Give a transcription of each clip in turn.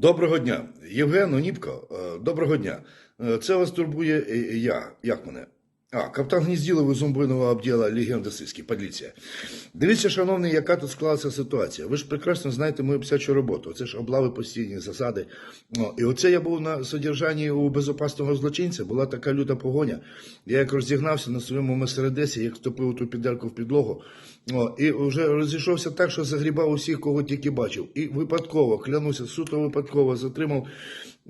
Доброго дня, Євген Оніпко. е, Доброго дня. Е, Це вас турбує е, я. Як мене? А, капітан Гнізділов із зомбиного обділа легенда Сиськи, поліція. Дивіться, шановний, яка тут склалася ситуація. Ви ж прекрасно знаєте мою псячу роботу. Це ж облави постійні, засади. О, і оце я був на содержанні у безопасного злочинця, була така люта погоня. Я як розігнався на своєму мерседесі, як втопив ту підерку в підлогу. О, і вже розійшовся так, що загрібав усіх, кого тільки бачив. І випадково, клянуся, суто випадково затримав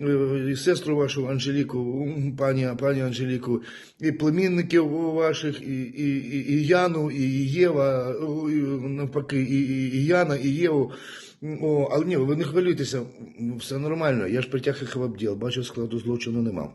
е, і сестру вашу Анжеліку, пані, пані Анжеліку, і племінників ваших, і, і, і, і Яну, і Єва, навпаки, і, і, і Яна, і Єву. О, але ні, ви не хвилюйтеся, все нормально. Я ж притяг їх в обділ, бачив складу злочину нема.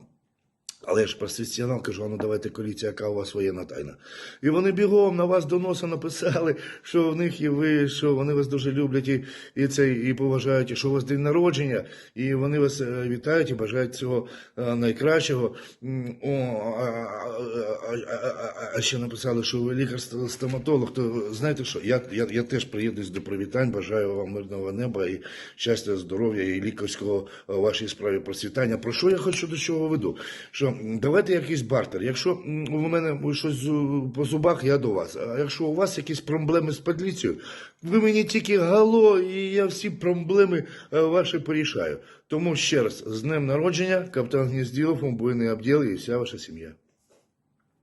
Але ж професіонал кажу, а ну давайте коліться, яка у вас воєнна тайна. І вони бігом на вас доноси написали, що в них є ви, що вони вас дуже люблять і, і це і поважають, і що у вас день народження, і вони вас е, вітають і бажають всього е, найкращого. О, а, а, а, а ще написали, що ви лікар-стоматолог. То знаєте що? Я, я, я теж приєднуюсь до привітань, бажаю вам мирного неба і щастя, здоров'я і лікарського е, вашій справі процвітання. Про що я хочу до чого веду? Що давайте якийсь бартер. Якщо у мене щось по зубах, я до вас. А якщо у вас якісь проблеми з подліцією, ви мені тільки гало, і я всі проблеми е, ваші порішаю. Тому ще раз з днем народження, капітан Гнізділов, буйний обділ і вся ваша сім'я.